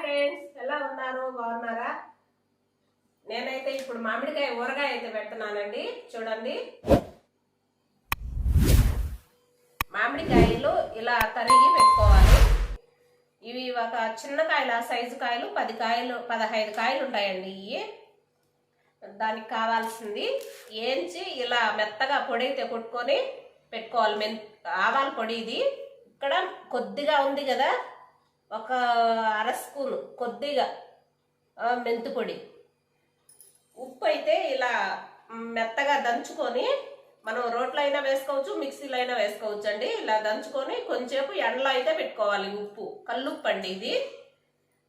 Friends ఎలా ఉన్నారు? బాగున్నారా? నేనైతే ఇప్పుడు మామిడికాయ ఊరగాయ అయితే పెడుతున్నానండి. చూడండి. మామిడికాయలు ఇలా తరిగి పెట్టుకోవాలి. ఇవి ఒక చిన్న కాయల సైజు కాయలు పది కాయలు పదహైదు కాయలు ఉంటాయండి ఇవి. దానికి కావాల్సింది ఏంచి ఇలా మెత్తగా పొడి అయితే కొట్టుకొని పెట్టుకోవాలి. మెన్ ఆవాల పొడి ఇది. ఇక్కడ కొద్దిగా ఉంది కదా. ఒక అర స్పూను కొద్దిగా మెంతుపొడి. ఉప్పు అయితే ఇలా మెత్తగా దంచుకొని మనం రోట్లో అయినా వేసుకోవచ్చు మిక్సీలో అయినా వేసుకోవచ్చు అండి ఇలా దంచుకొని కొంచెంసేపు ఎండలో అయితే పెట్టుకోవాలి ఉప్పు కల్లుప్పు అండి ఇది.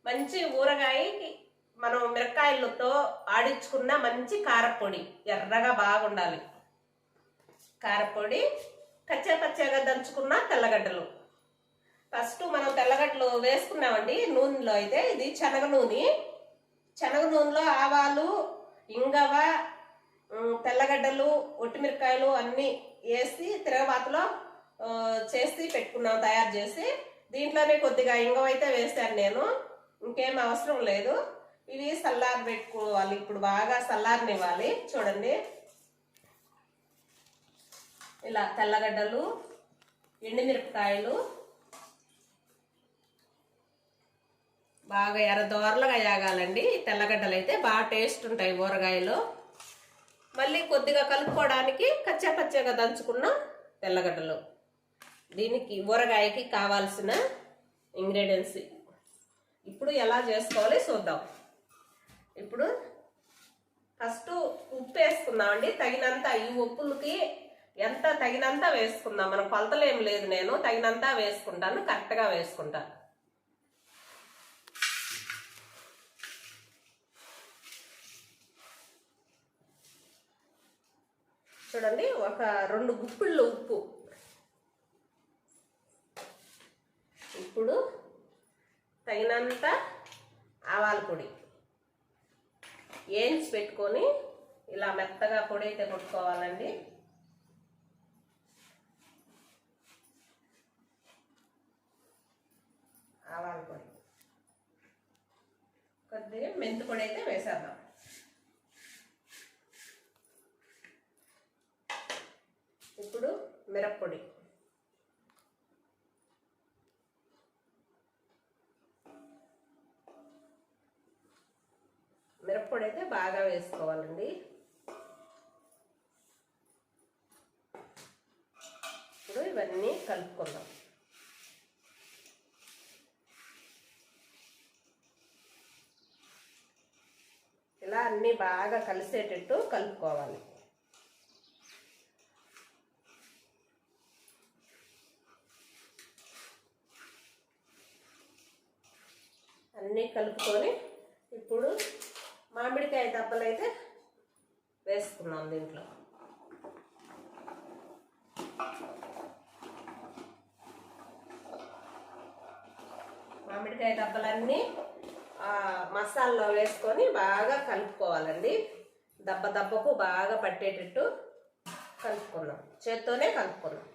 మంచి ఊరగాయకి మనం మిరకాయలతో ఆడించుకున్న మంచి కారపొడి ఎర్రగా బాగుండాలి. కారపొడి కచ్చా పచ్చగా దంచుకున్న తెల్లగడ్డలు. ఫస్ట్ మనం తెల్లగడ్డలు వేసుకున్నామండి. నూనెలో అయితే ఇది శనగ నూనె. శనగ నూనెలో ఆవాలు ఇంగవ తెల్లగడ్డలు ఒట్టిమిరకాయలు అన్నీ వేసి తిరగబాతలో చేసి పెట్టుకున్నాం తయారు చేసి. దీంట్లోనే కొద్దిగా ఇంగవ అయితే వేసాను నేను. ఇంకేం అవసరం లేదు. ఇవి చల్లారి పెట్టుకోవాలి. ఇప్పుడు బాగా చల్లారనివ్వాలి చూడండి. ఇలా తెల్లగడ్డలు ఎండుమిరపకాయలు బాగా ఎర్ర దోరలుగా యాగాలండి. తెల్లగడ్డలు అయితే బాగా టేస్ట్ ఉంటాయి ఊరగాయలు. మళ్ళీ కొద్దిగా కలుపుకోవడానికి కచ్చా పచ్చగా దంచుకున్న తెల్లగడ్డలు. దీనికి ఊరగాయకి కావాల్సిన ఇంగ్రీడియంట్స్. ఇప్పుడు ఎలా చేసుకోవాలి చూద్దాం. ఇప్పుడు ఫస్ట్ ఉప్పు వేసుకుందామండి. తగినంత ఈ ఉప్పులకి ఎంత తగినంత వేసుకుందాం. మనం కొలతలు ఏం లేదు నేను. తగినంత వేసుకుంటాను. కరెక్ట్గా వేసుకుంటాను. చూడండి ఒక రెండు గుప్పిళ్ళు ఉప్పు. ఇప్పుడు తగినంత ఆవాల పొడి. ఏంచి పెట్టుకొని ఇలా మెత్తగా పొడి అయితే కొట్టుకోవాలండి. ఆవాల పొడి. కొద్దిగా మెంతి పొడి అయితే వేసేద్దాం ఇప్పుడు మిరప్పొడి. మిరప్పొడి అయితే బాగా వేసుకోవాలండి. ఇప్పుడు ఇవన్నీ కలుపుకుందాం. ఇలా అన్నీ బాగా కలిసేటట్టు కలుపుకోవాలి. అన్నీ కలుపుకొని ఇప్పుడు మామిడికాయ దెబ్బలు అయితే వేసుకున్నాం దీంట్లో. మామిడికాయ దెబ్బలన్నీ మసాలాలో వేసుకొని బాగా కలుపుకోవాలండి. దెబ్బ దెబ్బకు బాగా పట్టేటట్టు కలుపుకున్నాం. చేత్తోనే కలుపుకున్నాం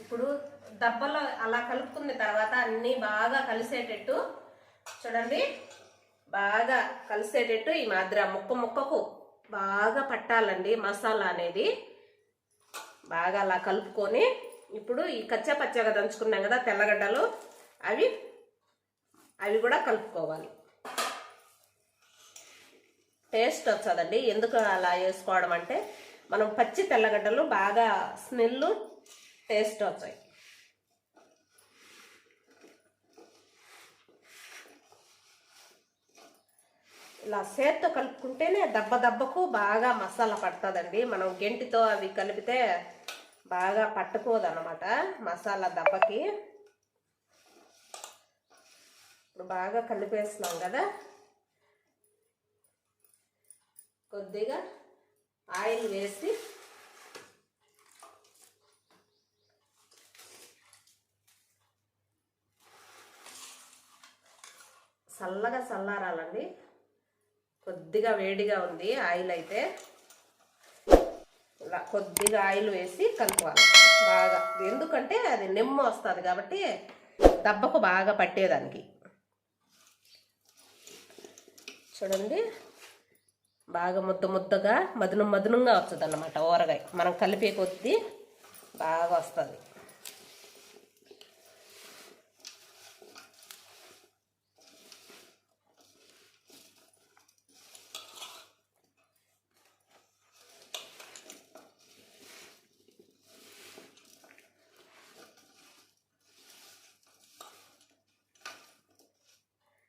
ఇప్పుడు దెబ్బలో అలా కలుపుకున్న తర్వాత అన్నీ బాగా కలిసేటట్టు చూడండి బాగా కలిసేటట్టు ఈ మాదిరి ముక్క ముక్కకు బాగా పట్టాలండి మసాలా అనేది. బాగా అలా కలుపుకొని ఇప్పుడు ఈ కచ్చా పచ్చగా దంచుకున్నాం కదా తెల్లగడ్డలు అవి అవి కూడా కలుపుకోవాలి. టేస్ట్ వచ్చదండి. ఎందుకు అలా వేసుకోవడం అంటే మనం పచ్చి తెల్లగడ్డలు బాగా స్మెల్ టేస్ట్ వచ్చాయి. ఇలా సేత్తో కలుపుకుంటేనే దెబ్బ దెబ్బకు బాగా మసాలా పడుతుందండి. మనం గెంటితో అవి కలిపితే బాగా పట్టుకోదన్నమాట మసాలా దెబ్బకి. ఇప్పుడు బాగా కలిపేస్తున్నాం కదా. కొద్దిగా ఆయిల్ వేసి చల్లగా చల్లారాలండి. కొద్దిగా వేడిగా ఉంది ఆయిల్ అయితే. ఇలా కొద్దిగా ఆయిల్ వేసి కలుపుకోవాలి. బాగా. ఎందుకంటే అది నిమ్మ వస్తుంది కాబట్టి దెబ్బకు బాగా పట్టేదానికి. చూడండి. బాగా ముద్ద ముద్దగా మధును మధునంగా వస్తుంది అన్నమాట ఊరగాయ మనం కలిపే కొద్దీ బాగా వస్తుంది.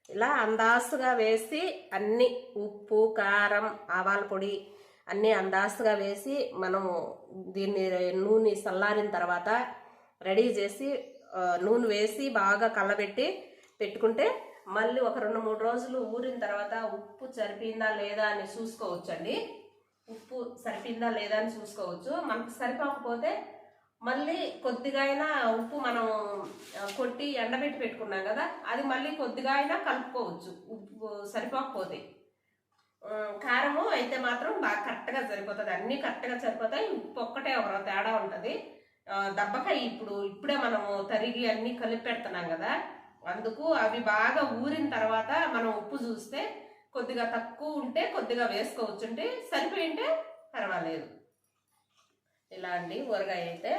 ఇలా అందాస్తుగా వేసి అన్ని ఉప్పు కారం ఆవాల పొడి అన్నీ అందాస్తుగా వేసి మనము దీన్ని నూనె చల్లారిన తర్వాత రెడీ చేసి నూనె వేసి బాగా కళ్ళబెట్టి పెట్టుకుంటే మళ్ళీ ఒక రెండు మూడు రోజులు ఊరిన తర్వాత ఉప్పు సరిపోయిందా లేదా అని చూసుకోవచ్చండి. ఉప్పు సరిపోయిందా లేదా అని చూసుకోవచ్చు. మనకు సరిపోకపోతే మళ్ళీ కొద్దిగా అయినా ఉప్పు మనం కొట్టి ఎండబెట్టి పెట్టుకున్నాం కదా అది మళ్ళీ కొద్దిగా అయినా కలుపుకోవచ్చు. ఉప్పు సరిపోకపోతే. కారము అయితే మాత్రం బాగా కరెక్ట్గా సరిపోతుంది. అన్నీ కరెక్ట్గా సరిపోతాయి. ఉప్పు ఒక్కటే ఒక తేడా ఉంటుంది. దెబ్బకాయ దబ్బకాయ ఇప్పుడు ఇప్పుడే మనము తరిగి అన్నీ కలిపి పెడుతున్నాం కదా అందుకు అవి బాగా ఊరిన తర్వాత మనం ఉప్పు చూస్తే కొద్దిగా తక్కువ ఉంటే కొద్దిగా వేసుకోవచ్చు. అంటే సరిపోయి ఉంటే పర్వాలేదు. ఇలా అండి ఊరగాయ అయితే.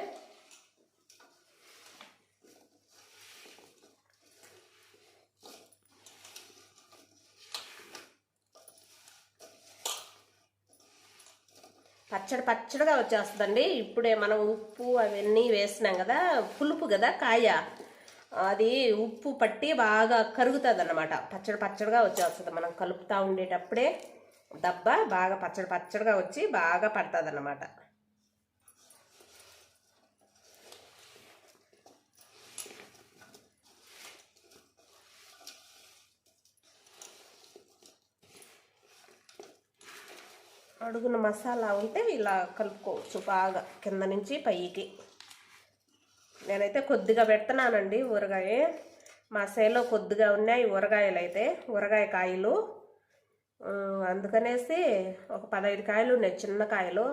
పచ్చడి పచ్చడిగా వచ్చేస్తుందండి. ఇప్పుడే మనం ఉప్పు అవన్నీ వేసినాం కదా పులుపు కదా కాయ. అది ఉప్పు పట్టి బాగా కరుగుతుంది అన్నమాట పచ్చడి పచ్చడిగా వచ్చేస్తుంది. మనం కలుపుతూ ఉండేటప్పుడే దబ్బ బాగా పచ్చడి పచ్చడిగా వచ్చి బాగా పడుతుంది అన్నమాట అడుగున మసాలా ఉంటే ఇలా కలుపుకోవచ్చు బాగా కింద నుంచి పైకి. నేనైతే కొద్దిగా పెడుతున్నానండి ఊరగాయ. మా సేలో కొద్దిగా ఉన్నాయి ఊరగాయలు అయితే ఊరగాయ కాయలు. అందుకనేసి ఒక పదహైదు కాయలు ఉన్నాయి చిన్న కాయలు.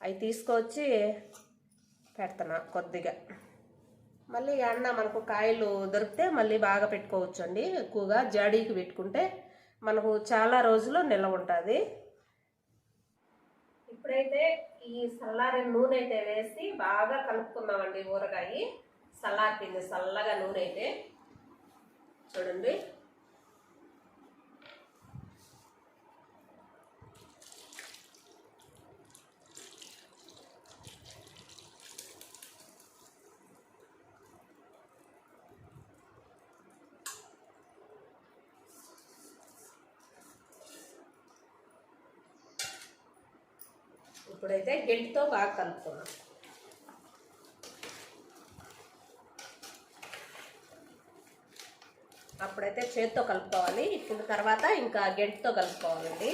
అవి తీసుకొచ్చి పెడుతున్నా కొద్దిగా. మళ్ళీ ఎండ మనకు కాయలు దొరికితే మళ్ళీ బాగా పెట్టుకోవచ్చు అండి ఎక్కువగా జాడీకి పెట్టుకుంటే మనకు చాలా రోజులు నిల్వ ఉంటుంది. ఇప్పుడైతే ఈ సల్లారి నూనె అయితే వేసి బాగా కలుపుకుందామండి ఊరగాయ. చల్లారిపోయింది చల్లగా నూనె అయితే. చూడండి. ఇప్పుడైతే గెంటితో బాగా కలుపుకున్నాం అప్పుడైతే చేతితో కలుపుకోవాలి. ఇప్పుడు తర్వాత ఇంకా గెంటితో కలుపుకోవాలండి.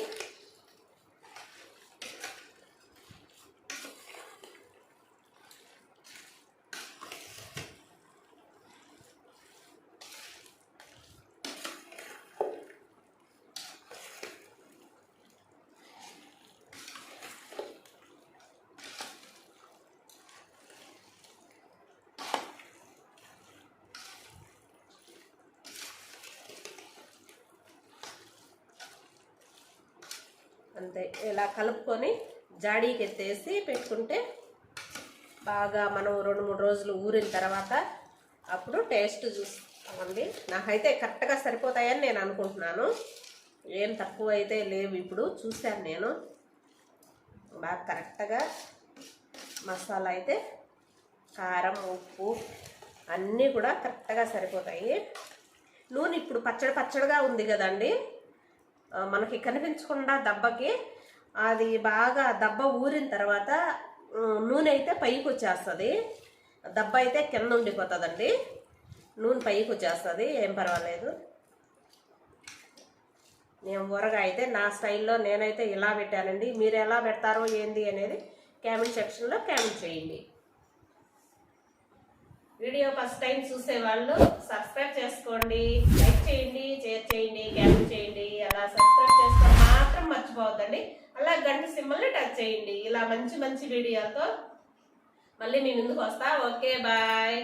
అంతే ఇలా కలుపుకొని జాడీకి ఎత్తేసి పెట్టుకుంటే బాగా మనం రెండు మూడు రోజులు ఊరిన తర్వాత అప్పుడు టేస్ట్ చూస్తామండి. నాకైతే కరెక్ట్గా సరిపోతాయని నేను అనుకుంటున్నాను. ఏం తక్కువ అయితే లేవు ఇప్పుడు చూశాను నేను. బాగా కరెక్ట్గా మసాలా అయితే కారం ఉప్పు అన్నీ కూడా కరెక్ట్గా సరిపోతాయి. నూనె ఇప్పుడు పచ్చడి పచ్చడిగా ఉంది కదండి. మనకి కనిపించకుండా దెబ్బకి అది బాగా దబ్బ ఊరిన తర్వాత నూనె అయితే పైకి వచ్చేస్తుంది. దబ్బ అయితే కింద ఉండిపోతుందండి. నూనె పైకి వచ్చేస్తుంది ఏం పర్వాలేదు. నేను ఊరగా అయితే నా స్టైల్లో నేనైతే ఇలా పెట్టానండి. మీరు ఎలా పెడతారో ఏంది అనేది కామెంట్ సెక్షన్లో కామెంట్ చేయండి. వీడియో ఫస్ట్ టైం చూసే వాళ్ళు సబ్స్క్రైబ్ చేసుకోండి. చేయండి షేర్ చేయండి క్యాప్ చేయండి అలా సబ్స్క్రైబ్ చేసుకోవడం మాత్రం మర్చిపోవద్దండి. అలా గంట సింబల్ని టచ్ చేయండి. ఇలా మంచి మంచి వీడియోతో మళ్ళీ నేను ముందుకు వస్తా. Okay bye.